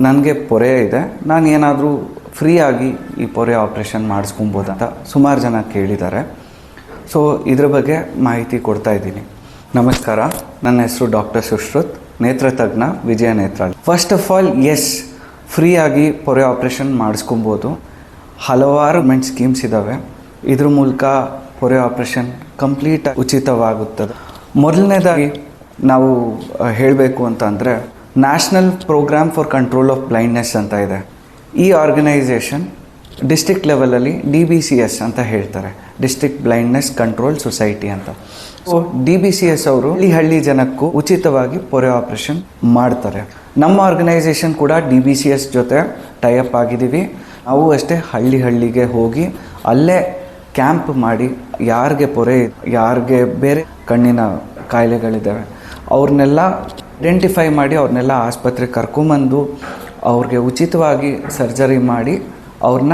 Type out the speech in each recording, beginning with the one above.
ನನಗೆ ಪೊರೆ ಇದೆ. ನಾನು ಏನಾದರೂ ಫ್ರೀಯಾಗಿ ಈ ಪೊರೆ ಆಪ್ರೇಷನ್ ಮಾಡಿಸ್ಕೊಬೋದಂತ ಸುಮಾರು ಜನ ಕೇಳಿದ್ದಾರೆ. ಸೊ ಇದ್ರ ಬಗ್ಗೆ ಮಾಹಿತಿ ಕೊಡ್ತಾ ಇದ್ದೀನಿ. ನಮಸ್ಕಾರ. ನನ್ನ ಹೆಸರು ಡಾಕ್ಟರ್ ಸುಶ್ರುತ್, ನೇತ್ರ ತಜ್ಞ, ವಿಜಯ ನೇತ್ರಾಳ್ ಫಸ್ಟ್ ಆಫ್ ಆಲ್ ಎಸ್ ಫ್ರೀಯಾಗಿ ಪೊರೆ ಆಪ್ರೇಷನ್ ಮಾಡಿಸ್ಕೊಬೋದು. ಹಲವಾರು ಮೆಂಟ್ ಸ್ಕೀಮ್ಸ್ ಇದ್ದಾವೆ ಇದ್ರ ಮೂಲಕ ಪೊರೆ ಆಪ್ರೇಷನ್ ಕಂಪ್ಲೀಟ್ ಉಚಿತವಾಗುತ್ತದೆ. ಮೊದಲನೇದಾಗಿ ನಾವು ಹೇಳಬೇಕು ಅಂತ ಅಂದರೆ national program for control of blindness ಅಂತ ಇದೆ. ಈ ಆರ್ಗನೈಸೇಷನ್ ಡಿಸ್ಟ್ರಿಕ್ಟ್ ಲೆವೆಲಲ್ಲಿ ಡಿ ಬಿ ಸಿ ಎಸ್ ಅಂತ ಹೇಳ್ತಾರೆ. ಡಿಸ್ಟ್ರಿಕ್ಟ್ ಬ್ಲೈಂಡ್ನೆಸ್ ಕಂಟ್ರೋಲ್ ಸೊಸೈಟಿ ಅಂತ. So D B C S ಅವರು ಈ ಹಳ್ಳಿ ಜನಕ್ಕೂ ಉಚಿತವಾಗಿ ಪೊರೆ ಆಪ್ರೇಷನ್ ಮಾಡ್ತಾರೆ. ನಮ್ಮ ಆರ್ಗನೈಸೇಷನ್ ಕೂಡ ಡಿ ಬಿ ಸಿ ಎಸ್ ಜೊತೆ ಟೈಅಪ್ ಆಗಿದ್ದೀವಿ. ನಾವು ಅಷ್ಟೇ ಹಳ್ಳಿ ಹಳ್ಳಿಗೆ ಹೋಗಿ ಅಲ್ಲೇ ಕ್ಯಾಂಪ್ ಮಾಡಿ ಯಾರಿಗೆ ಪೊರೆ, ಯಾರಿಗೆ ಬೇರೆ ಕಣ್ಣಿನ ಕಾಯಿಲೆಗಳಿದ್ದಾವೆ, ಅವ್ರನ್ನೆಲ್ಲ ಐಡೆಂಟಿಫೈ ಮಾಡಿ ಅವ್ರನ್ನೆಲ್ಲ ಆಸ್ಪತ್ರೆಗೆ ಕರ್ಕೊಂಬಂದು ಅವ್ರಿಗೆ ಉಚಿತವಾಗಿ ಸರ್ಜರಿ ಮಾಡಿ ಅವ್ರನ್ನ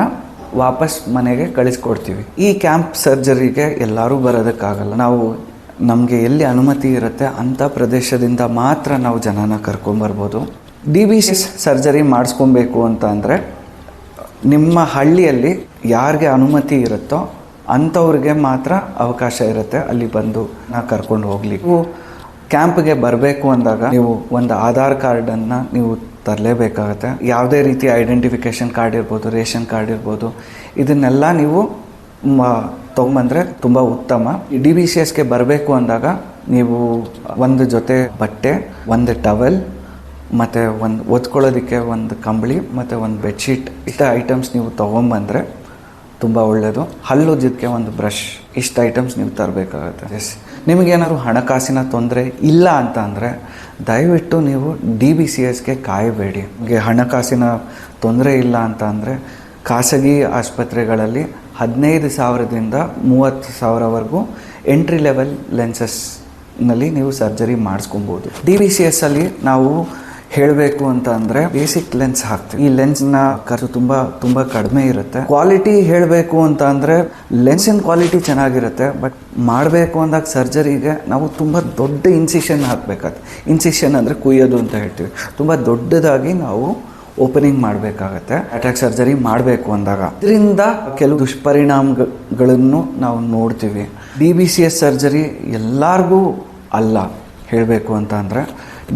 ವಾಪಸ್ ಮನೆಗೆ ಕಳಿಸ್ಕೊಡ್ತೀವಿ. ಈ ಕ್ಯಾಂಪ್ ಸರ್ಜರಿಗೆ ಎಲ್ಲರೂ ಬರೋದಕ್ಕಾಗಲ್ಲ. ನಾವು ನಮಗೆ ಎಲ್ಲಿ ಅನುಮತಿ ಇರುತ್ತೆ ಅಂಥ ಪ್ರದೇಶದಿಂದ ಮಾತ್ರ ನಾವು ಜನನ ಕರ್ಕೊಂಬರ್ಬೋದು. ಡಿ ಬಿ ಸಿ ಸರ್ಜರಿ ಮಾಡಿಸ್ಕೊಬೇಕು ಅಂತ ಅಂದರೆ ನಿಮ್ಮ ಹಳ್ಳಿಯಲ್ಲಿ ಯಾರಿಗೆ ಅನುಮತಿ ಇರುತ್ತೋ ಅಂಥವ್ರಿಗೆ ಮಾತ್ರ ಅವಕಾಶ ಇರುತ್ತೆ ಅಲ್ಲಿ ಬಂದು ನಾ ಕರ್ಕೊಂಡು ಹೋಗ್ಲಿ ನೀವು ಕ್ಯಾಂಪ್ಗೆ ಬರಬೇಕು ಅಂದಾಗ ನೀವು ಒಂದು ಆಧಾರ್ ಕಾರ್ಡನ್ನು ನೀವು ತರಲೇಬೇಕಾಗತ್ತೆ. ಯಾವುದೇ ರೀತಿ ಐಡೆಂಟಿಫಿಕೇಷನ್ ಕಾರ್ಡ್ ಇರ್ಬೋದು, ರೇಷನ್ ಕಾರ್ಡ್ ಇರ್ಬೋದು, ಇದನ್ನೆಲ್ಲ ನೀವು ತೊಗೊಂಬಂದ್ರೆ ತುಂಬ ಉತ್ತಮ. ಡಿ ಬಿ ಸಿ ಎಸ್ಗೆ ಬರಬೇಕು ಅಂದಾಗ ನೀವು ಒಂದು ಜೊತೆ ಬಟ್ಟೆ, ಒಂದು ಟವೆಲ್, ಮತ್ತು ಒಂದು ಒದ್ಕೊಳ್ಳೋದಕ್ಕೆ ಒಂದು ಕಂಬಳಿ, ಮತ್ತು ಒಂದು ಬೆಡ್ಶೀಟ್ ಇಷ್ಟ ಐಟಮ್ಸ್ ನೀವು ತೊಗೊಂಬಂದರೆ ತುಂಬ ಒಳ್ಳೆಯದು ಹಲ್ಲುಜ್ಜದಕ್ಕೆ ಒಂದು ಬ್ರಷ್, ಇಷ್ಟು ಐಟಮ್ಸ್ ನೀವು ತರಬೇಕಾಗತ್ತೆ. ಎಸ್. ನಿಮಗೇನಾದ್ರು ಹಣಕಾಸಿನ ತೊಂದರೆ ಇಲ್ಲ ಅಂತ ಅಂದರೆ ದಯವಿಟ್ಟು ನೀವು ಡಿ ಬಿ ಸಿ ಎಸ್ಗೆ ಕಾಯಬೇಡಿ. ನಿಮಗೆ ಹಣಕಾಸಿನ ತೊಂದರೆ ಇಲ್ಲ ಅಂತ ಅಂದರೆ ಖಾಸಗಿ ಆಸ್ಪತ್ರೆಗಳಲ್ಲಿ ಹದಿನೈದು ಸಾವಿರದಿಂದ ಮೂವತ್ತು ಸಾವಿರವರೆಗೂ ಎಂಟ್ರಿ ಲೆವೆಲ್ ಲೆನ್ಸಸ್ನಲ್ಲಿ ನೀವು ಸರ್ಜರಿ ಮಾಡಿಸ್ಕೊಬೋದು. ಡಿ ಬಿ ಸಿ ಎಸ್ಸಲ್ಲಿ ನಾವು ಹೇಳಬೇಕು ಅಂತ ಅಂದರೆ ಬೇಸಿಕ್ ಲೆನ್ಸ್ ಹಾಕ್ತೀವಿ. ಈ ಲೆನ್ಸ್ನ ಖರ್ಚು ತುಂಬ ತುಂಬ ಕಡಿಮೆ ಇರುತ್ತೆ. ಕ್ವಾಲಿಟಿ ಹೇಳಬೇಕು ಅಂತ ಅಂದರೆ ಲೆನ್ಸಿನ ಕ್ವಾಲಿಟಿ ಚೆನ್ನಾಗಿರುತ್ತೆ ಬಟ್ ಮಾಡಬೇಕು ಅಂದಾಗ ಸರ್ಜರಿಗೆ ನಾವು ತುಂಬ ದೊಡ್ಡ ಇನ್ಸಿಷನ್ ಹಾಕ್ಬೇಕಾಗುತ್ತೆ. ಇನ್ಸಿಷನ್ ಅಂದರೆ ಕುಯ್ಯೋದು ಅಂತ ಹೇಳ್ತೀವಿ. ತುಂಬ ದೊಡ್ಡದಾಗಿ ನಾವು ಓಪನಿಂಗ್ ಮಾಡಬೇಕಾಗತ್ತೆ. ಅಟ್ಯಾಕ್ ಸರ್ಜರಿ ಮಾಡಬೇಕು ಅಂದಾಗ. ಇದರಿಂದ ಕೆಲವು ದುಷ್ಪರಿಣಾಮಗಳನ್ನು ನಾವು ನೋಡ್ತೀವಿ. D B C S surgery ಎಲ್ಲರಿಗೂ ಅಲ್ಲ. ಹೇಳಬೇಕು ಅಂತ ಅಂದರೆ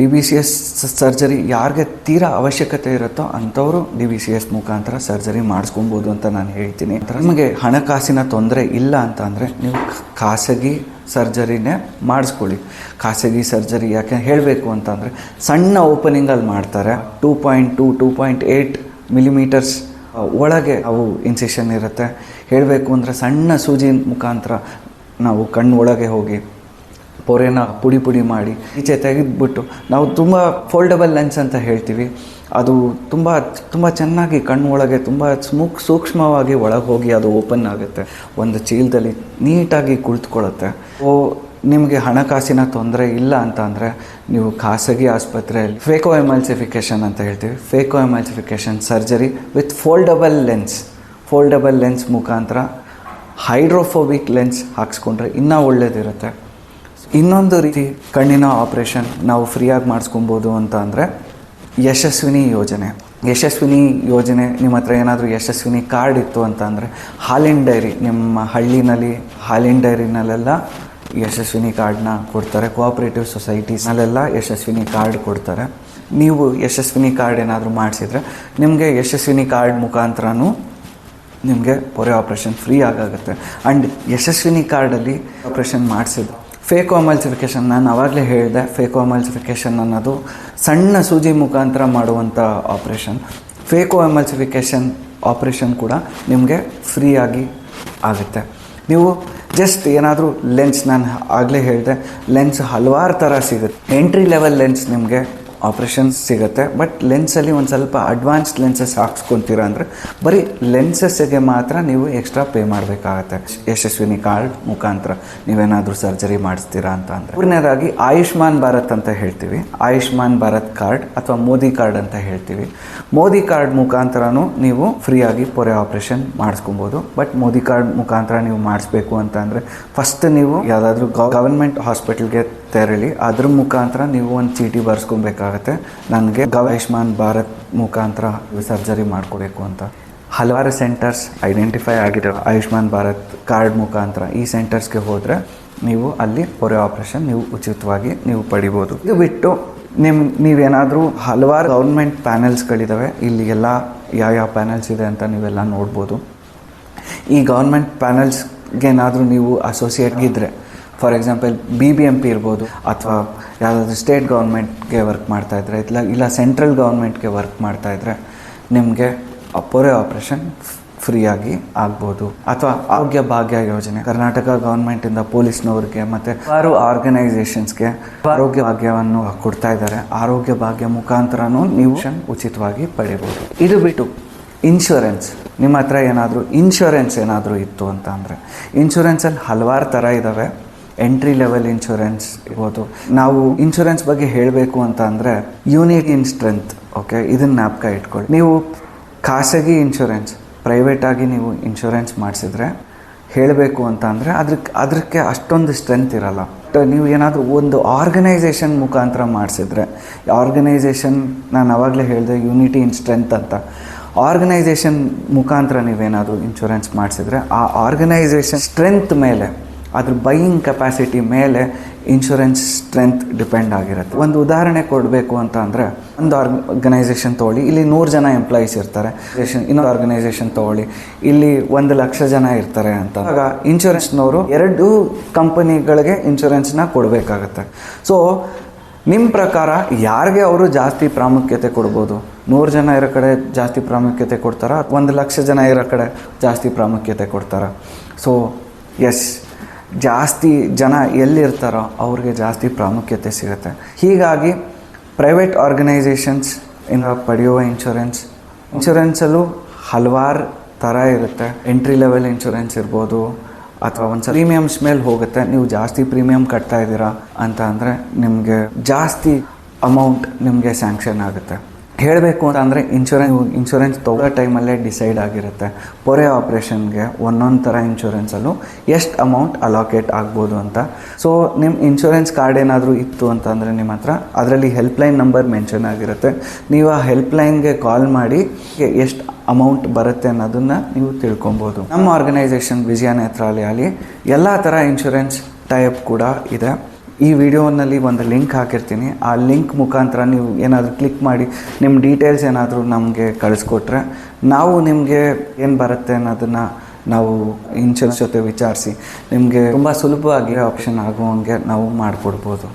D B C S surgery ಯಾರಿಗೆ ತೀರಾ ಅವಶ್ಯಕತೆ ಇರುತ್ತೋ ಅಂಥವರು ಡಿ ಬಿ ಸಿ ಎಸ್ ಮುಖಾಂತರ ಸರ್ಜರಿ ಮಾಡಿಸ್ಕೊಬೋದು ಅಂತ ನಾನು ಹೇಳ್ತೀನಿ. ನಿಮಗೆ ಹಣಕಾಸಿನ ತೊಂದರೆ ಇಲ್ಲ ಅಂತ ಅಂದರೆ ನೀವು ಖಾಸಗಿ ಸರ್ಜರಿನೇ ಮಾಡಿಸ್ಕೊಳ್ಳಿ. ಖಾಸಗಿ ಸರ್ಜರಿ ಯಾಕೆ ಹೇಳಬೇಕು ಅಂತಂದರೆ ಸಣ್ಣ ಓಪನಿಂಗಲ್ಲಿ ಮಾಡ್ತಾರೆ. Two point to two point eight millimetres ಒಳಗೆ ಅವು ಇನ್ಸೆಷನ್ ಇರುತ್ತೆ. ಹೇಳಬೇಕು ಅಂದರೆ ಸಣ್ಣ ಸೂಜಿ ಮುಖಾಂತರ ನಾವು ಕಣ್ಣು ಒಳಗೆ ಹೋಗಿ ಪೊರೆನ ಪುಡಿ ಪುಡಿ ಮಾಡಿ ಈಚೆ ತೆಗೆದುಬಿಟ್ಟು ನಾವು ತುಂಬ ಫೋಲ್ಡಬಲ್ ಲೆನ್ಸ್ ಅಂತ ಹೇಳ್ತೀವಿ. ಅದು ತುಂಬ ತುಂಬ ಚೆನ್ನಾಗಿ ಕಣ್ಣು ಒಳಗೆ ತುಂಬ ಸ್ಮೂಕ್, ಸೂಕ್ಷ್ಮವಾಗಿ ಒಳಗೆ ಹೋಗಿ ಅದು ಓಪನ್ ಆಗುತ್ತೆ. ಒಂದು ಚೀಲದಲ್ಲಿ ನೀಟಾಗಿ ಕುಳಿತುಕೊಳ್ಳುತ್ತೆ. ಓ, ನಿಮಗೆ ಹಣಕಾಸಿನ ತೊಂದರೆ ಇಲ್ಲ ಅಂತ ಅಂದರೆ ನೀವು ಖಾಸಗಿ ಆಸ್ಪತ್ರೆಯಲ್ಲಿ ಫೇಕೋ ಎಮಲ್ಸಿಫಿಕೇಷನ್ ಅಂತ ಹೇಳ್ತೀವಿ. Phaco emulsification surgery with foldable lens foldable lens ಮುಖಾಂತರ ಹೈಡ್ರೋಫೋಬಿಕ್ ಲೆನ್ಸ್ ಹಾಕ್ಸ್ಕೊಂಡ್ರೆ ಇನ್ನೂ ಒಳ್ಳೇದಿರುತ್ತೆ. ಇನ್ನೊಂದು ರೀತಿ ಕಣ್ಣಿನ ಆಪ್ರೇಷನ್ ನಾವು ಫ್ರೀಯಾಗಿ ಮಾಡಿಸ್ಕೊಬೋದು ಅಂತ ಅಂದರೆ ಯಶಸ್ವಿನಿ ಯೋಜನೆ. ಯಶಸ್ವಿನಿ ಯೋಜನೆ ನಿಮ್ಮ ಹತ್ರ ಏನಾದರೂ ಯಶಸ್ವಿನಿ ಕಾರ್ಡ್ ಇತ್ತು ಅಂತ ಅಂದರೆ ಹಾಲಿನ ಡೈರಿ, ನಿಮ್ಮ ಹಳ್ಳಿನಲ್ಲಿ ಹಾಲಿನ ಡೈರಿನಲ್ಲೆಲ್ಲ ಯಶಸ್ವಿನಿ ಕಾರ್ಡ್ನ ಕೊಡ್ತಾರೆ. ಕೋಆಪ್ರೇಟಿವ್ ಸೊಸೈಟೀಸ್ನಲ್ಲೆಲ್ಲ ಯಶಸ್ವಿನಿ ಕಾರ್ಡ್ ಕೊಡ್ತಾರೆ. ನೀವು ಯಶಸ್ವಿನಿ ಕಾರ್ಡ್ ಏನಾದರೂ ಮಾಡಿಸಿದರೆ ನಿಮಗೆ ಯಶಸ್ವಿನಿ ಕಾರ್ಡ್ ಮುಖಾಂತರನೂ ನಿಮಗೆ ಪೊರೆ ಆಪ್ರೇಷನ್ ಫ್ರೀ ಆಗಾಗುತ್ತೆ. ಆ್ಯಂಡ್ ಯಶಸ್ವಿನಿ ಕಾರ್ಡಲ್ಲಿ ಆಪ್ರೇಷನ್ ಮಾಡಿಸಿದ್ದು ಫೇಕೋ ಅಮಲ್ಸಿಫಿಕೇಷನ್ ನಾನು ಆವಾಗಲೇ ಹೇಳಿದೆ, ಫೇಕ್ ಅಮಲ್ಸಿಫಿಕೇಷನ್ ಅನ್ನೋದು ಸಣ್ಣ ಸೂಜಿ ಮುಖಾಂತರ ಮಾಡುವಂಥ ಆಪ್ರೇಷನ್ ಫೇಕೋ ಎಮಲ್ಸಿಫಿಕೇಷನ್ ಆಪ್ರೇಷನ್ ಕೂಡ ನಿಮಗೆ ಫ್ರೀಯಾಗಿ ಆಗುತ್ತೆ. ನೀವು ಜಸ್ಟ್ ಏನಾದರೂ ಲೆನ್ಸ್ ನಾನು ಆಗಲೇ ಹೇಳಿದೆ ಲೆನ್ಸ್ ಹಲವಾರು ಥರ ಸಿಗುತ್ತೆ. ಎಂಟ್ರಿ ಲೆವೆಲ್ ಲೆನ್ಸ್ ನಿಮಗೆ ಆಪ್ರೇಷನ್ಸ್ ಸಿಗುತ್ತೆ, ಬಟ್ ಲೆನ್ಸಲ್ಲಿ ಒಂದು ಸ್ವಲ್ಪ ಅಡ್ವಾನ್ಸ್ಡ್ ಲೆನ್ಸಸ್ ಹಾಕ್ಸ್ಕೊತೀರ ಅಂದರೆ ಬರೀ ಲೆನ್ಸಸ್ಸಿಗೆ ಮಾತ್ರ ನೀವು ಎಕ್ಸ್ಟ್ರಾ ಪೇ ಮಾಡಬೇಕಾಗತ್ತೆ. ಯಶಸ್ವಿನಿ ಕಾರ್ಡ್ ಮುಖಾಂತರ ನೀವೇನಾದರೂ ಸರ್ಜರಿ ಮಾಡಿಸ್ತೀರಾ ಅಂತ ಅಂದರೆ. ಮೂರನೇದಾಗಿ ಆಯುಷ್ಮಾನ್ ಭಾರತ್ ಅಂತ ಹೇಳ್ತೀವಿ. ಆಯುಷ್ಮಾನ್ ಭಾರತ್ ಕಾರ್ಡ್ ಅಥವಾ ಮೋದಿ ಕಾರ್ಡ್ ಅಂತ ಹೇಳ್ತೀವಿ. ಮೋದಿ ಕಾರ್ಡ್ ಮುಖಾಂತರನೂ ನೀವು ಫ್ರೀಯಾಗಿ ಪೊರೆ ಆಪ್ರೇಷನ್ ಮಾಡಿಸ್ಕೊಬೋದು. ಬಟ್ ಮೋದಿ ಕಾರ್ಡ್ ಮುಖಾಂತರ ನೀವು ಮಾಡಿಸ್ಬೇಕು ಅಂತ ಅಂದರೆ ಫಸ್ಟ್ ನೀವು ಯಾವುದಾದ್ರೂ ಗವರ್ಮೆಂಟ್ ಹಾಸ್ಪಿಟಲ್ಗೆ ತೆರಳಿ ಅದ್ರ ಮುಖಾಂತರ ನೀವು ಒಂದು ಚೀಟಿ ಬರ್ಸ್ಕೊಬೇಕಾಗತ್ತೆ. ನನಗೆ ಗವ ಆಯುಷ್ಮಾನ್ ಭಾರತ್ ಮುಖಾಂತರ ಸರ್ಜರಿ ಮಾಡ್ಕೋಬೇಕು ಅಂತ. ಹಲವಾರು ಸೆಂಟರ್ಸ್ ಐಡೆಂಟಿಫೈ ಆಗಿರೋ ಆಯುಷ್ಮಾನ್ ಭಾರತ್ ಕಾರ್ಡ್ ಮುಖಾಂತರ ಈ ಸೆಂಟರ್ಸ್ಗೆ ಹೋದರೆ ನೀವು ಅಲ್ಲಿ ಪೊರೆ ಆಪ್ರೇಷನ್ ನೀವು ಉಚಿತವಾಗಿ ನೀವು ಪಡಿಬೋದು. ಇದು ಬಿಟ್ಟು ನಿಮ್ಮ ನೀವೇನಾದರೂ ಹಲವಾರು ಗೌರ್ಮೆಂಟ್ ಪ್ಯಾನೆಲ್ಸ್ಗಳಿದ್ದಾವೆ ಇಲ್ಲಿ ಎಲ್ಲ ಯಾವ ಯಾವ ಪ್ಯಾನೆಲ್ಸ್ ಇದೆ ಅಂತ ನೀವೆಲ್ಲ ನೋಡ್ಬೋದು. ಈ ಗೌರ್ಮೆಂಟ್ ಪ್ಯಾನೆಲ್ಸ್ಗೇನಾದರೂ ನೀವು ಅಸೋಸಿಯೇಟ್ ಇದ್ದರೆ for example B B M P ಇರ್ಬೋದು ಅಥವಾ ಯಾವುದಾದ್ರೂ ಸ್ಟೇಟ್ ಗೌರ್ಮೆಂಟ್ಗೆ ವರ್ಕ್ ಮಾಡ್ತಾಯಿದ್ರೆ ಇಲ್ಲ ಇಲ್ಲ ಸೆಂಟ್ರಲ್ ಗೌರ್ಮೆಂಟ್ಗೆ ವರ್ಕ್ ಮಾಡ್ತಾ ಇದ್ರೆ ನಿಮಗೆ ಪೊರೆ ಆಪ್ರೇಷನ್ ಫ್ರೀಯಾಗಿ ಆಗ್ಬೋದು. ಅಥವಾ ಆರೋಗ್ಯ ಭಾಗ್ಯ ಯೋಜನೆ. ಕರ್ನಾಟಕ ಗೌರ್ಮೆಂಟಿಂದ ಪೊಲೀಸ್ನವ್ರಿಗೆ ಮತ್ತು ಹಲವಾರು ಆರ್ಗನೈಸೇಷನ್ಸ್ಗೆ ಆರೋಗ್ಯ ಭಾಗ್ಯವನ್ನು ಕೊಡ್ತಾ ಇದ್ದಾರೆ. ಆರೋಗ್ಯ ಭಾಗ್ಯ ಮುಖಾಂತರನೂ ನೀವು ಉಚಿತವಾಗಿ ಪಡಿಬೋದು ಇದು ಬಿಟ್ಟು ಇನ್ಶೂರೆನ್ಸ್ ನಿಮ್ಮ ಹತ್ರ ಏನಾದರೂ ಇನ್ಶೂರೆನ್ಸ್ ಏನಾದರೂ ಇತ್ತು ಅಂತ ಅಂದರೆ ಇನ್ಶೂರೆನ್ಸಲ್ಲಿ ಹಲವಾರು ಥರ ಇದ್ದಾವೆ ಎಂಟ್ರಿ ಲೆವೆಲ್ ಇನ್ಶೂರೆನ್ಸ್ ಇರ್ಬೋದು. ನಾವು ಇನ್ಶೂರೆನ್ಸ್ ಬಗ್ಗೆ ಹೇಳಬೇಕು ಅಂತ ಅಂದರೆ ಯೂನಿಕ್ ಇನ್ ಸ್ಟ್ರೆಂತ್ ಓಕೆ ಇದನ್ನು ಜ್ಞಾಪಕ ಇಟ್ಕೊಳ್ಳಿ. ನೀವು ಖಾಸಗಿ ಇನ್ಶೂರೆನ್ಸ್ ಪ್ರೈವೇಟಾಗಿ ನೀವು ಇನ್ಶೂರೆನ್ಸ್ ಮಾಡಿಸಿದ್ರೆ ಹೇಳಬೇಕು ಅಂತ ಅಂದರೆ ಅದಕ್ಕೆ ಅದಕ್ಕೆ ಅಷ್ಟೊಂದು ಸ್ಟ್ರೆಂತ್ ಇರಲ್ಲ. ನೀವು ಏನಾದರೂ ಒಂದು ಆರ್ಗನೈಸೇಷನ್ ಮುಖಾಂತರ ಮಾಡಿಸಿದ್ರೆ ಆರ್ಗನೈಸೇಷನ್ ನಾನು ಅವಾಗಲೇ ಹೇಳಿದೆ ಯೂನಿಟಿ ಇನ್ ಸ್ಟ್ರೆಂತ್ ಅಂತ. ಆರ್ಗನೈಸೇಷನ್ ಮುಖಾಂತರ ನೀವೇನಾದರೂ ಇನ್ಶೂರೆನ್ಸ್ ಮಾಡಿಸಿದ್ರೆ, ಆ ಆರ್ಗನೈಸೇಷನ್ ಸ್ಟ್ರೆಂತ್ ಮೇಲೆ ಅದ್ರ ಬೈಯಿಂಗ್ ಕೆಪಾಸಿಟಿ ಮೇಲೆ ಇನ್ಶೂರೆನ್ಸ್ ಸ್ಟ್ರೆಂತ್ ಡಿಪೆಂಡ್ ಆಗಿರುತ್ತೆ. ಒಂದು ಉದಾಹರಣೆ ಕೊಡಬೇಕು ಅಂತ ಅಂದರೆ, ಒಂದು ಆರ್ಗನೈಸೇಷನ್ ತೊಗೊಳ್ಳಿ. ಇಲ್ಲಿ ನೂರು ಜನ ಎಂಪ್ಲಾಯೀಸ್ ಇರ್ತಾರೆ. ಇನ್ನೊಂದು ಆರ್ಗನೈಸೇಷನ್ ತೊಗೊಳ್ಳಿ. ಇಲ್ಲಿ ಒಂದು ಲಕ್ಷ ಜನ ಇರ್ತಾರೆ ಅಂತ. ಆಗ ಇನ್ಶೂರೆನ್ಸ್ನವರು ಎರಡು ಕಂಪನಿಗಳಿಗೆ ಇನ್ಶೂರೆನ್ಸ್ನ ಕೊಡಬೇಕಾಗತ್ತೆ. ಸೊ ನಿಮ್ಮ ಪ್ರಕಾರ ಯಾರಿಗೆ ಅವರು ಜಾಸ್ತಿ ಪ್ರಾಮುಖ್ಯತೆ ಕೊಡ್ಬೋದು? ನೂರು ಜನ ಇರೋ ಕಡೆ ಜಾಸ್ತಿ ಪ್ರಾಮುಖ್ಯತೆ ಕೊಡ್ತಾರಾ? ಒಂದು ಲಕ್ಷ ಜನ ಇರೋ ಕಡೆ ಜಾಸ್ತಿ ಪ್ರಾಮುಖ್ಯತೆ ಕೊಡ್ತಾರಾ? ಸೊ ಎಸ್ ಜಾಸ್ತಿ ಜನ ಎಲ್ಲಿರ್ತಾರೋ ಅವ್ರಿಗೆ ಜಾಸ್ತಿ ಪ್ರಾಮುಖ್ಯತೆ ಸಿಗುತ್ತೆ. ಹೀಗಾಗಿ ಪ್ರೈವೇಟ್ ಆರ್ಗನೈಸೇಷನ್ಸ್ ಇಂದ ಪಡೆಯುವ ಇನ್ಶೂರೆನ್ಸ್ ಇನ್ಶೂರೆನ್ಸಲ್ಲೂ ಹಲವಾರು ಥರ ಇರುತ್ತೆ. ಎಂಟ್ರಿ ಲೆವೆಲ್ ಇನ್ಶೂರೆನ್ಸ್ ಇರ್ಬೋದು, ಅಥವಾ ಒಂದು ಪ್ರೀಮಿಯಮ್ಸ್ ಮೇಲೆ ಹೋಗುತ್ತೆ. ನೀವು ಜಾಸ್ತಿ ಪ್ರೀಮಿಯಮ್ ಕಟ್ತಾ ಇದ್ದೀರಾ ಅಂತ ಅಂದರೆ ನಿಮಗೆ ಜಾಸ್ತಿ ಅಮೌಂಟ್ ನಿಮಗೆ ಸ್ಯಾಂಕ್ಷನ್ ಆಗುತ್ತೆ. ಹೇಳಬೇಕು ಅಂತ ಅಂದರೆ ಇನ್ಶೂರೆನ್ಸ್ ಇನ್ಶೂರೆನ್ಸ್ ತೊಗೊಳ್ಳೋ ಟೈಮಲ್ಲೇ ಡಿಸೈಡ್ ಆಗಿರುತ್ತೆ. ಪೊರೆ ಆಪ್ರೇಷನ್ಗೆ ಒಂದೊಂದು ಥರ ಇನ್ಶೂರೆನ್ಸಲ್ಲೂ ಎಷ್ಟು ಅಮೌಂಟ್ ಅಲೋಕೇಟ್ ಆಗ್ಬೋದು ಅಂತ. ಸೊ ನಿಮ್ಮ ಇನ್ಶೂರೆನ್ಸ್ ಕಾರ್ಡ್ ಏನಾದರೂ ಇತ್ತು ಅಂತಂದರೆ ನಿಮ್ಮ ಹತ್ರ, ಅದರಲ್ಲಿ ಹೆಲ್ಪ್ಲೈನ್ ನಂಬರ್ ಮೆನ್ಷನ್ ಆಗಿರುತ್ತೆ. ನೀವು ಆ ಹೆಲ್ಪ್ಲೈನ್ಗೆ ಕಾಲ್ ಮಾಡಿ ಎಷ್ಟು ಅಮೌಂಟ್ ಬರುತ್ತೆ ಅನ್ನೋದನ್ನು ನೀವು ತಿಳ್ಕೊಬೋದು. ನಮ್ಮ ಆರ್ಗನೈಸೇಷನ್ ವಿಜಯ ನೇತ್ರಾಲಯಲ್ಲಿ ಎಲ್ಲ ಥರ ಇನ್ಶೂರೆನ್ಸ್ ಟೈಪ್ ಕೂಡ ಇದೆ. ಈ ವಿಡಿಯೋನಲ್ಲಿ ಒಂದು ಲಿಂಕ್ ಹಾಕಿರ್ತೀನಿ. ಆ ಲಿಂಕ್ ಮುಖಾಂತರ ನೀವು ಏನಾದರೂ ಕ್ಲಿಕ್ ಮಾಡಿ ನಿಮ್ಮ ಡೀಟೇಲ್ಸ್ ಏನಾದರೂ ನಮಗೆ ಕಳಿಸ್ಕೊಟ್ರೆ ನಾವು ನಿಮಗೆ ಏನು ಬರುತ್ತೆ ಅನ್ನೋದನ್ನು ನಾವು ಇನ್ಶೂರೆನ್ಸ್ ಜೊತೆ ವಿಚಾರಿಸಿ ನಿಮಗೆ ತುಂಬ ಸುಲಭವಾಗಿ ಆಪ್ಷನ್ ಆಗುವಂಗೆ ನಾವು ಮಾಡಿಕೊಡ್ಬೋದು.